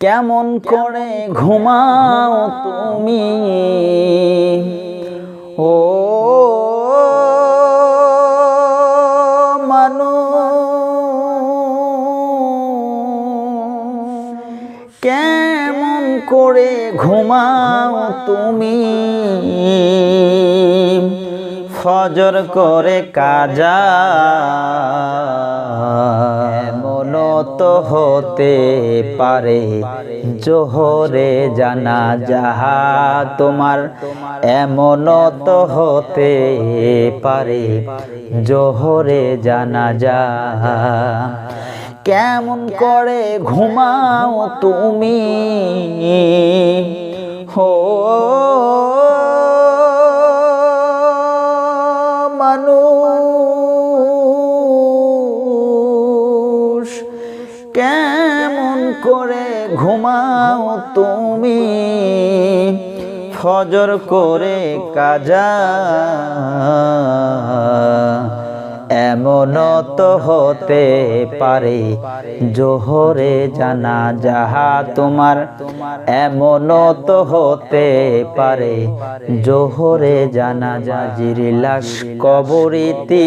কেমন করে ঘুমাও তুমি? ও মানুষ কেমন করে ঘুমাও তুমি? ফজর করে কাজা এমন তো হতে পারে। জোহরে জানা যাহা তোমার এমনত হতে পারে। জোহরে জানা যা কেমন করে ঘুমাও তুমি? কেমন করে ঘুমাও তুমি? ফজর করে কাজা। এমন তো হতে পারে জোহরে জানা যাহা তোমার। এমন তো হতে পারে জোহরে জানা জাজির লাশ কবরিতি।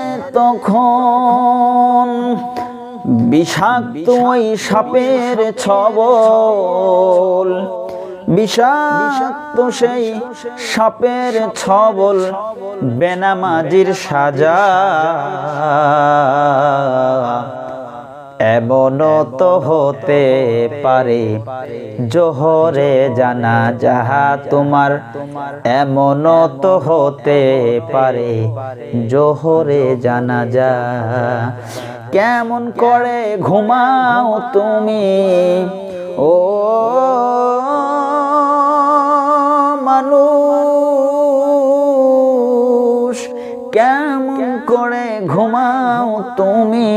তখন বিষাক্ত ওই সাপের ছবল বিষাক্ত সেই সাপের ছবল বেনামাজির সাজা। এমন তো হতে পারে, জোহরে জানা যাহা তোমার এমন তো হতে পারে, জোহরে জানা যা। কেমন করে ঘুমাও তুমি, ও মানুষ? কেমন করে ঘুমাও তুমি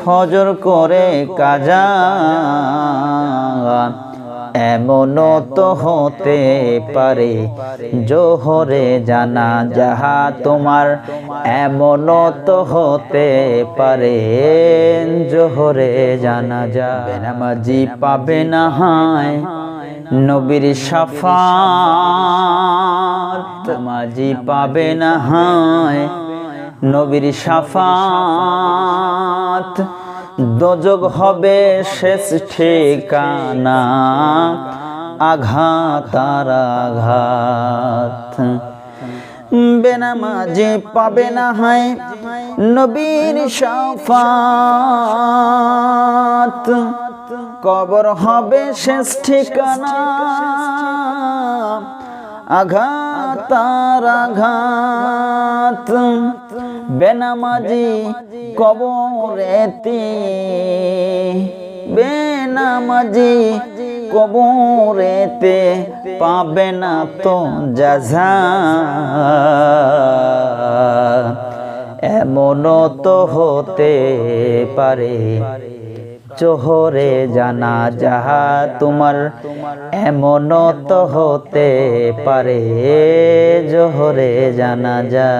ফজর করে কাজা। এমন তো হতে পারে জোহরে জানা যাহা তোমার। এমন তো হতে পারে জোহরে জানা যা। নামাজি পাবে না হায় নবীর সাফা মাঝি পাবে না হায় নবীর সাফাত। দোজগ হবে শেষ ঠিকানা, আঘাত আর আঘাত। বেনামাজি পাবে না হায় নবীর সাফাত। কবর হবে শেষ ঠিকানা আঘাত আর আঘাত বেনামাজি কবরেতে বেনামাজি কবরেতে পাবে না তো যাঝা। এমন তো হতে পারে জোহরে জানা যাহা তোমার এমন তো হতে পারে। জোহরে জানা যা